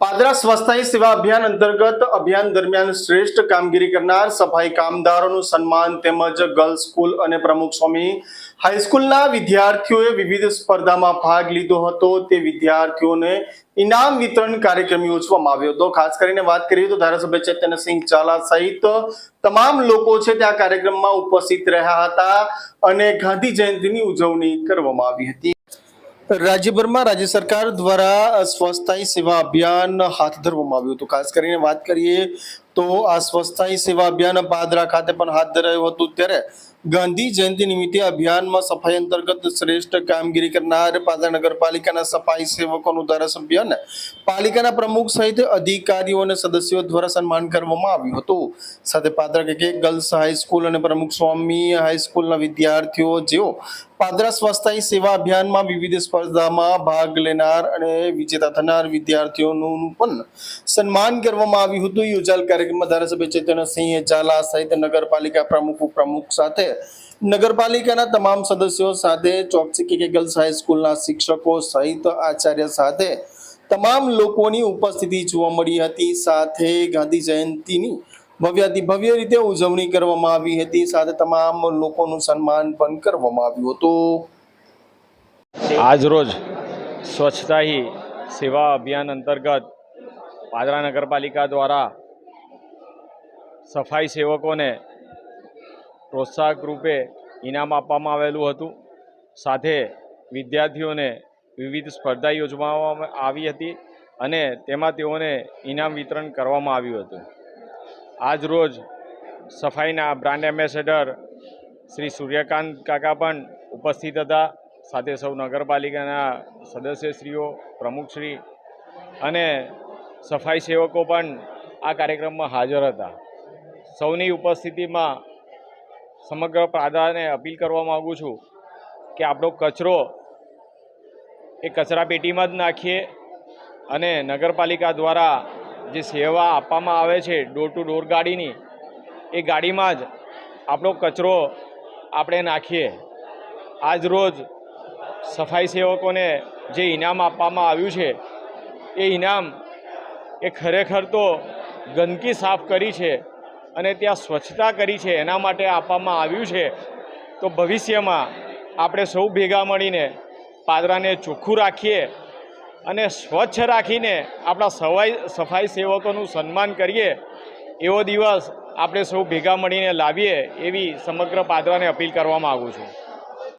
પાદરા સ્વસ્થાયી સેવા અભિયાન અંતર્ગત અભિયાન દરમિયાન શ્રેષ્ઠ કામગીરી કરનાર સફાઈ કામદારોનું સન્માન તેમજ ગર્લ્સ સ્કૂલ અને પ્રમુખ સ્વામી હાઈસ્કૂલના વિદ્યાર્થીઓએ વિવિધ સ્પર્ધામાં ભાગ લીધો હતો. તે વિદ્યાર્થીઓને ઇનામ વિતરણ કાર્યક્રમ યોજવામાં આવ્યો હતો. ખાસ કરીને વાત કરીએ તો ધારાસભ્ય ચૈતન્યસિંહ ઝાલા સહિત તમામ લોકો છે તે આ કાર્યક્રમમાં ઉપસ્થિત રહ્યા હતા અને ગાંધી જયંતિની ઉજવણી કરવામાં આવી હતી. રાજ્યભરમાં રાજ્ય સરકાર દ્વારા સ્વસ્થાયી સેવા અભિયાન હાથ ધરવામાં આવ્યું હતું. ખાસ કરીને વાત કરીએ તો આ સ્વસ્થાયી સેવા અભિયાન પાદરા ખાતે પણ હાથ ધરાયું હતું. ત્યારે ગાંધી જયંતિ નિમિત્તે અભિયાનમાં સફાઈ અંતર્ગત શ્રેષ્ઠ કામગીરી કરનાર પાદરા નગરપાલિકાના સફાઈ સેવકોનું ધારાસભ્ય અને પાલિકાના પ્રમુખ સહિત અધિકારીઓ અને સદસ્યો દ્વારા સન્માન કરવામાં આવ્યું હતું. સાથે પાદરા કે ગર્લ્સ હાઈસ્કૂલ અને પ્રમુખ સ્વામી હાઈસ્કૂલના વિદ્યાર્થીઓ, જેઓ પાદરા સ્વસ્થાયી સેવા અભિયાનમાં વિવિધ સ્પર્ધામાં ભાગ લેનાર અને વિજેતા થનાર વિદ્યાર્થીઓનું પણ સન્માન કરવામાં આવ્યું હતું. યોજાયેલ કાર્યક્રમમાં ધારાસભ્ય ચેતનસિંહ ઝાલા સહિત નગરપાલિકા પ્રમુખ, ઉપપ્રમુખ સાથે નગરપાલિકાના તમામ સદસ્યો સાથે ચોકસી કે ગર્લ્સ હાઈસ્કૂલના શિક્ષકો સહિત આચાર્ય સાથે તમામ લોકોની ઉપસ્થિતિ જોવા મળી હતી. સાથે ગાંધી જયંતિની ભવ્યાતિ ભવ્ય રીતે ઉજવણી કરવામાં આવી હતી. સાથે તમામ લોકોનું સન્માન પણ કરવામાં આવ્યું હતું. આજરોજ સ્વચ્છતા હી સેવા અભિયાન અંતર્ગત પાદરા નગરપાલિકા દ્વારા સફાઈ સેવકોને પ્રોત્સાહક રૂપે ઇનામ આપવામાં આવેલું હતું. સાથે વિદ્યાર્થીઓને વિવિધ સ્પર્ધા યોજવામાં આવી હતી અને તેમાં તેઓને ઇનામ વિતરણ કરવામાં આવ્યું હતું. આજ રોજ સફાઈના બ્રાન્ડ એમ્બેસેડર શ્રી સૂર્યકાંત કાકા પણ ઉપસ્થિત હતા. સાથે સૌ નગરપાલિકાના સદસ્યશ્રીઓ, પ્રમુખશ્રી અને સફાઈ સેવકો પણ આ કાર્યક્રમમાં હાજર હતા. સૌની ઉપસ્થિતિમાં સમગ્ર પ્રાધાને અપીલ કરવા માગું છું કે આપણો કચરો એ કચરાપેટીમાં જ નાખીએ અને નગરપાલિકા દ્વારા જે સેવા આપવામાં આવે છે ડોર ટુ ડોર ગાડીની, એ ગાડીમાં જ આપણો કચરો આપણે નાખીએ. આજ રોજ સફાઈ સેવકોને જે ઇનામ આપવામાં આવ્યું છે, એ ઇનામ એ ખરેખર તો ગંદકી સાફ કરી છે. અને ત્યાં સ્વચ્છતા કરી છે, એના માટે આપવામાં આવ્યું છે. તો ભવિષ્યમાં આપણે સૌ ભેગા મળીને પાદરાને ચોખ્ખું રાખીએ અને સ્વચ્છ રાખીને આપણા સવાઈ, સફાઈ સેવકોનું સન્માન કરીએ, એવો દિવસ આપણે સૌ ભેગા મળીને લાવીએ એવી સમગ્ર પાદરાને અપીલ કરવા માગું છું.